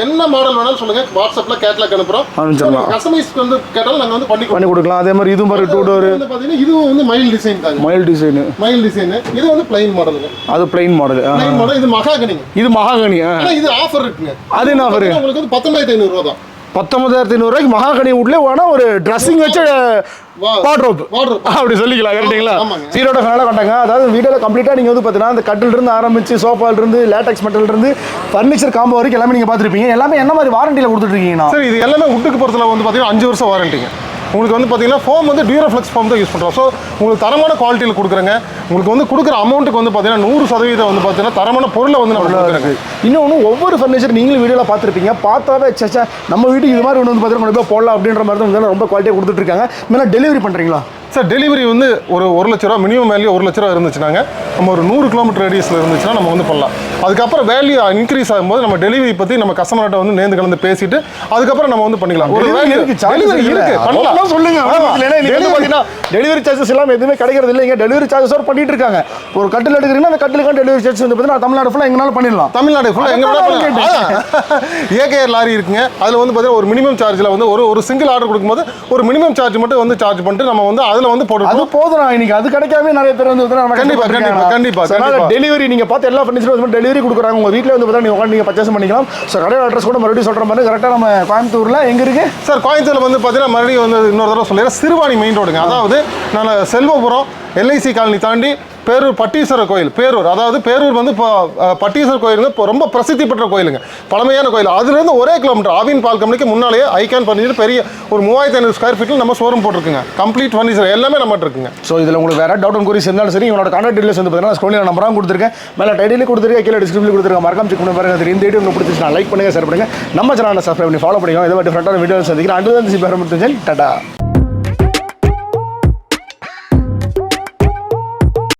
என்ன மாடல் வேணாலும் சொல்லுங்க. வாட்ஸ்அப்ல கேட்லாக் அனுப்புறோம். கஸ்டமைஸ் வந்து கேட்டாலும் நாங்க வந்து பண்ணி பண்ணி கொடுக்கலாம். அதே மாதிரி இதுவும் பாரு டூ டோர் வந்து பாத்தீங்கன்னா இதுவும் வந்து மயில் டிசைன் தாங்க. மயில் டிசைனு மயில் டிசைன் இது வந்து பிளைன் மாடலுங்க அது பிளைன் மாடல் பிளைன் மாடல் இது மகாகனிங்க இது மகாகனி இது ஆஃபர் இருக்குங்க. அது என்ன? பாத்தீங்கன்னா உங்களுக்கு வந்து பத்தொன்பதாயிரத்தி ஐநூறு ரூபா தான் பத்தொன்பதாயிரத்தி ஐநூறுரூவாய்க்கு மகாகனி வீட்லேயே வேணா ஒரு ட்ரெஸ்ஸிங் வச்ச வா- வார்ட்ரோப் wardrobe. அப்படி சொல்லிக்கலாம் கரெக்டுங்களா. சீரோட ஃபேனால கொண்டாங்க. அதாவது வீடியோவில் கம்ப்ளீட்டாக நீங்கள் வந்து பார்த்தீங்கன்னா அந்த கட்டில் இருந்து ஆரம்பிச்சு சோஃபால இருந்து லேட்டக்ஸ் மெட்டல் இருந்து ஃபர்னிச்சர் காம்போ வரைக்கும் எல்லாமே நீங்கள் பார்த்துருப்பீங்க. எல்லாமே என்ன மாதிரி வாரண்டியில் கொடுத்துட்ருக்கீங்கண்ணா சார் இது எல்லாமே உட்டுக்கு பொறுத்தல வந்து பாத்தீங்கன்னா அஞ்சு வருஷம் வாரண்டிங்க உங்களுக்கு வந்து பார்த்தீங்கன்னா ஃபோம் வந்து டியூரோஃப்ளெக்ஸ் ஃபோம் தான் யூஸ் பண்ணுறோம் ஸோ உங்களுக்கு தரமான குவாலிட்டியில் கொடுக்குறேங்க. உங்களுக்கு வந்து கொடுக்குற அமௌண்ட்டுக்கு வந்து பார்த்தீங்கன்னா நூறு சதவீதம் வந்து பார்த்தீங்கன்னா தரமான பொருளை வந்து நம்ம கொடுக்குறோங்க. இன்னொன்று ஒவ்வொரு ஃபர்னிச்சர் நீங்களும் வீடியோவில் பார்த்துருப்பீங்க. பார்த்தாவே சச்சா நம்ம வீட்டுக்கு இது மாதிரி ஒன்று வந்து பார்த்தீங்கன்னா கொண்டு போய் போடலாம் அப்படின்ற மாதிரி தான் வந்து ரொம்ப குவாலிட்டியாக கொடுத்துட்ருக்காங்க மேலே டெலிவரி பண்ணுறீங்களா சார் டெலிவரி வந்து ஒரு ஒரு லட்ச ரூபா மினிமம் வேல்யூ ஒரு லட்ச ரூபா இருந்துச்சுனாங்க. நம்ம ஒரு நூறு கிலோமீட்டர் ரேடியஸில் இருந்துச்சுன்னா நம்ம வந்து பண்ணலாம் அதுக்கப்புறம் வேல்யூ இன்க்ரீஸ் ஆகும்போது நம்ம டெலிவரி பற்றி நம்ம கஸ்டமர்கிட்ட வந்து நேர்ந்து கலந்து பேசிட்டு அதுக்கப்புறம் நம்ம வந்து பண்ணிக்கலாம். ஒரு value- இருக்கு, பண்ணலாம். சொல்லுங்க பார்த்தீங்கன்னா டெலிவரி சார்ஜஸ் எல்லாம் எதுவுமே கிடைக்கிறது இல்லைங்க. டெலிவரி சார்ஜஸ் பண்ணிட்டு இருக்காங்க. ஒரு கட்டில் எடுக்கிறீங்கன்னா அந்த கட்டிலுக்கான டெலிவரி சார்ஜ் வந்து பார்த்தீங்கன்னா தமிழ்நாடு ஃபுல்லாக எங்கனாலும் பண்ணிடலாம். தமிழ்நாடு ஃபுல்லாக எங்க. ஏகேஆர் லாரி இருக்குங்க. அதில் வந்து பார்த்தீங்கன்னா ஒரு மினிமம் சார்ஜில் வந்து ஒரு ஒரு சிங்கிள் ஆர்டர் கொடுக்கும்போது ஒரு மினிமம் சார்ஜ் மட்டும் வந்து சார்ஜ் பண்ணிட்டு நம்ம வந்து அதில் வந்து அது போட்டுருக்கோம் போதும் இன்னைக்கு அது கிடைக்காம நிறைய பேர் வந்து பார்த்தீங்கன்னா நம்ம கண்டிப்பா, கஷ்டப்பட்டிருக்காங்க. கண்டிப்பா, So, அதனால கண்டிப்பா. டெலிவரி நீங்க பார்த்து எல்லா ஃபர்னிச்சரும் வந்து டெலிவரி கொடுக்குறாங்க. உங்கள் வீட்டில் வந்து பார்த்தா நீங்கள் உட்காந்து நீங்கள் பர்ச்சேஸ் பண்ணிக்கலாம். ஸோ கடையோட அட்ரஸ் கூட மறுபடியும் சொல்கிற மாதிரி கரெக்டாக நம்ம கோயம்புத்தூரில் எங்கே இருக்கு? சார் கோயம்புத்தூரில் வந்து பார்த்தீங்கன்னா மறுபடியும் வந்து இன்னொரு தடவை சொல்லிடுறேன். சிறுவாணி மெயின் ரோடுங்க. அதாவது நான் செல்வபுரம் எல்ஐசி காலனி தாண்டி பேரூர் பட்டீஸ்வரர் கோயில் பேரூர் அதாவது பேரூர் வந்து இப்போ பட்டீஸ்வரர் பட்டீஸ்வரர் கோயிலுங்க இப்போ ரொம்ப பிரசித்தி பெற்ற கோயிலுங்க. பழமையான கோயில். அதுலேருந்து ஒரே கிலோமீட்டர் ஆவின் பால் கம்பெனிக்கு முன்னாலேயே ஐகான் பண்ணிட்டு பெரிய ஒரு மூவாயிரத்தி ஐநூறு ஸ்கொயர் ஃபீட்டில் நம்ம ஷோரூம் போட்டிருக்குங்க. கம்ப்ளீட் ஃபர்னிச்சர் எல்லாமே நம்ம இருக்குங்க. ஸோ இதில் உங்களுக்கு வேறு டவுட் அண்ட் குறிஸ் இருந்தாலும் சரி உங்களோட கான்டாக்ட் டீடைல்ஸ் வந்து பார்த்தீங்கன்னா ஸ்க்ரோலில் நம்பராக கொடுத்துருக்கேன். மேலே டைட்டில் கொடுத்துருக்கேன் கீழே டிஸ்கிரிப்ஷன் கொடுத்துருக்கேன். மறக்காம செக் பண்ணி பாருங்க. இந்த வீடியோ உங்களுக்கு பிடிச்சிச்சுனா லைக் பண்ணுங்கள் ஷேர் பண்ணுங்கள் நம்ம சேனலை சப்ஸ்கிரைப் பண்ணி ஃபாலோ பண்ணிக்கோங்க. இதை பற்றி ஃப்ரெண்டான வீடியோ சந்திக்கிறேன். அண்டு தான் சி பேரம் டாட்டா